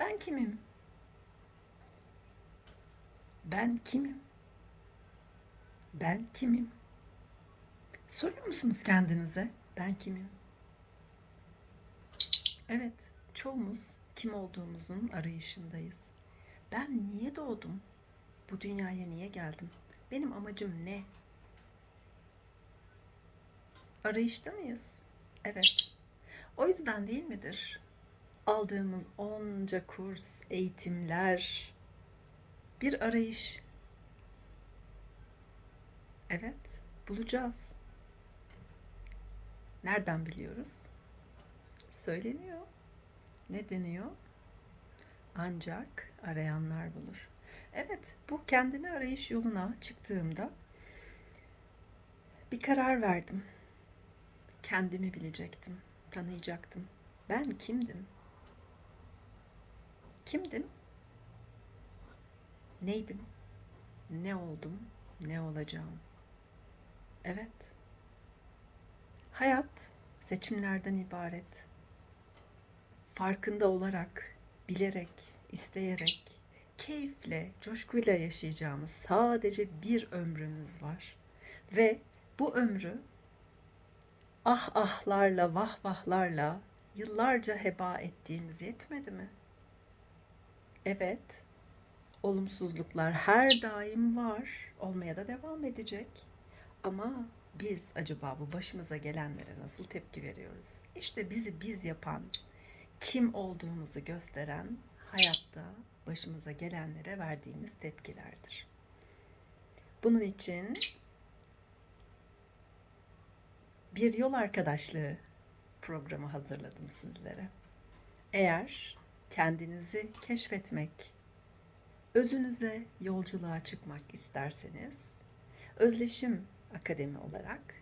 Ben kimim? Ben kimim? Ben kimim? Soruyor musunuz kendinize? Ben kimim? Evet, çoğumuz kim olduğumuzun arayışındayız. Ben niye doğdum? Bu dünyaya niye geldim? Benim amacım ne? Arayışta mıyız? Evet. O yüzden değil midir? Aldığımız onca kurs, eğitimler bir arayış. Evet, bulacağız. Nereden biliyoruz? Söyleniyor. Ne deniyor? Ancak arayanlar bulur. Evet, bu kendini arayış yoluna çıktığımda bir karar verdim. Kendimi bilecektim, tanıyacaktım. Ben kimdim? Kimdim? Neydim? Ne oldum? Ne olacağım? Evet. Hayat seçimlerden ibaret. Farkında olarak, bilerek, isteyerek, keyifle, coşkuyla yaşayacağımız sadece bir ömrümüz var. Ve bu ömrü ah ahlarla, vah vahlarla yıllarca heba ettiğimiz yetmedi mi? Evet, olumsuzluklar her daim var, olmaya da devam edecek. Ama biz acaba bu başımıza gelenlere nasıl tepki veriyoruz? İşte bizi biz yapan, kim olduğumuzu gösteren hayatta başımıza gelenlere verdiğimiz tepkilerdir. Bunun için bir yol arkadaşlığı programı hazırladım sizlere. Eğer kendinizi keşfetmek, özünüze yolculuğa çıkmak isterseniz, Özleşim Akademi olarak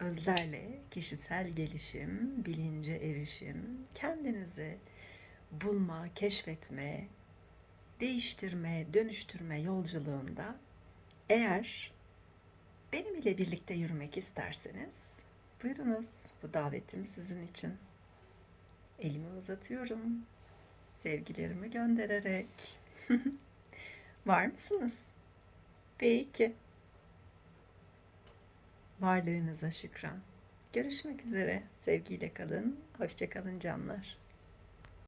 özlerle kişisel gelişim, bilince erişim, kendinizi bulma, keşfetme, değiştirme, dönüştürme yolculuğunda eğer benim ile birlikte yürümek isterseniz buyurunuz bu davetim sizin için. Elimi uzatıyorum. Sevgilerimi göndererek. Var mısınız? Peki. Varlığınıza şükran. Görüşmek üzere. Sevgiyle kalın. Hoşça kalın canlar.